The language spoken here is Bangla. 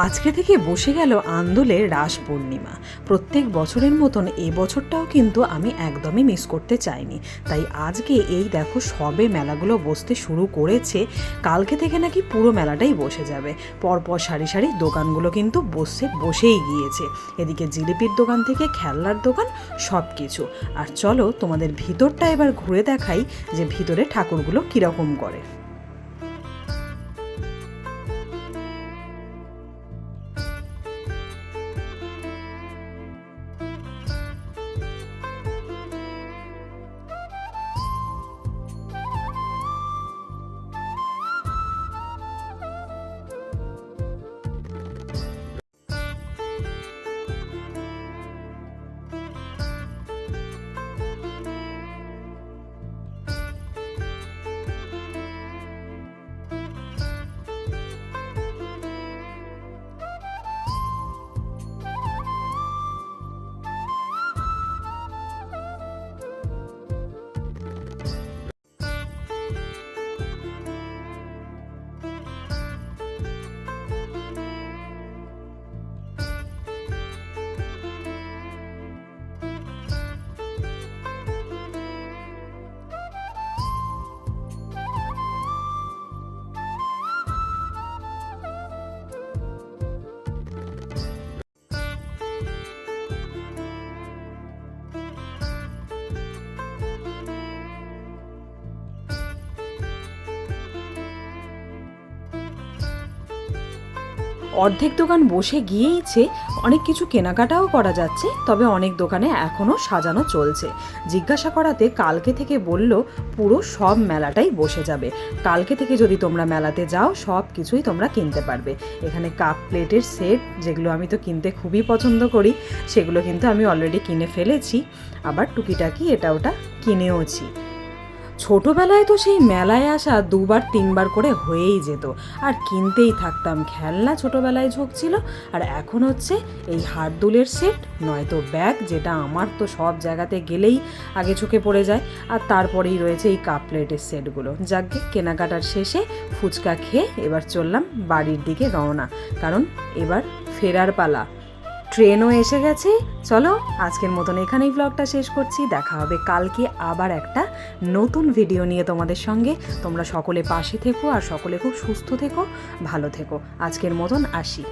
আজকে থেকে বসে গেল আন্দোলের রাস পূর্ণিমা। প্রত্যেক বছরের মতন এ বছরটাও কিন্তু আমি একদমই মিস করতে চাইনি। তাই আজকে এই দেখো সবে মেলাগুলো বসতে শুরু করেছে। কালকে থেকে নাকি পুরো মেলাটাই বসে যাবে। পরপর সারি সারি দোকানগুলো কিন্তু বসে, বসেই গিয়েছে। এদিকে জিলিপির দোকান থেকে খেলনার দোকান সব কিছু আর চলো তোমাদের ভিতরটা এবার ঘুরে দেখাই যে ভিতরে ঠাকুরগুলো কীরকম করে। অর্ধেক দোকান বসে গিয়েইছে অনেক কিছু কেনাকাটাও করা যাচ্ছে, তবে অনেক দোকানে এখনও সাজানো চলছে। জিজ্ঞাসা করাতে কালকে থেকে বলল, পুরো সব মেলাটাই বসে যাবে। কালকে থেকে যদি তোমরা মেলাতে যাও, সব কিছুই তোমরা কিনতে পারবে। এখানে কাপ প্লেটের সেট, যেগুলো আমি তো কিনতে খুবই পছন্দ করি, সেগুলো কিন্তু আমি অলরেডি কিনে ফেলেছি। আবার টুকিটাকি এটা ওটা কিনেওছি। ছোটবেলায় তো সেই মেলায় আসা দুবার তিনবার করে হয়েই যেত। আর কিনতেই থাকতাম, খেলনা ছোটবেলায় ঝোঁক ছিল আর এখন হচ্ছে এই হারদুলের সেট, নয়তো ব্যাগ, যেটা আমার তো সব জায়গাতে গেলেই আগে চোখে পড়ে যায়। আর তারপরেই রয়েছে এই কাপ প্লেটের সেটগুলো। যাকে কেনাকাটার শেষে ফুচকা খেয়ে এবার চললাম বাড়ির দিকে রওনা। কারণ এবার ফেরার পালা। ট্রেনও এসে গেছে। চলো, আজকের মতন এখানেই ব্লগটা শেষ করছি। দেখা হবে কালকে আবার একটা নতুন ভিডিও নিয়ে তোমাদের সঙ্গে। তোমরা সকলে পাশে থেকো আর সকলে খুব সুস্থ থেকো, ভালো থেকো। আজকের মতন আসি।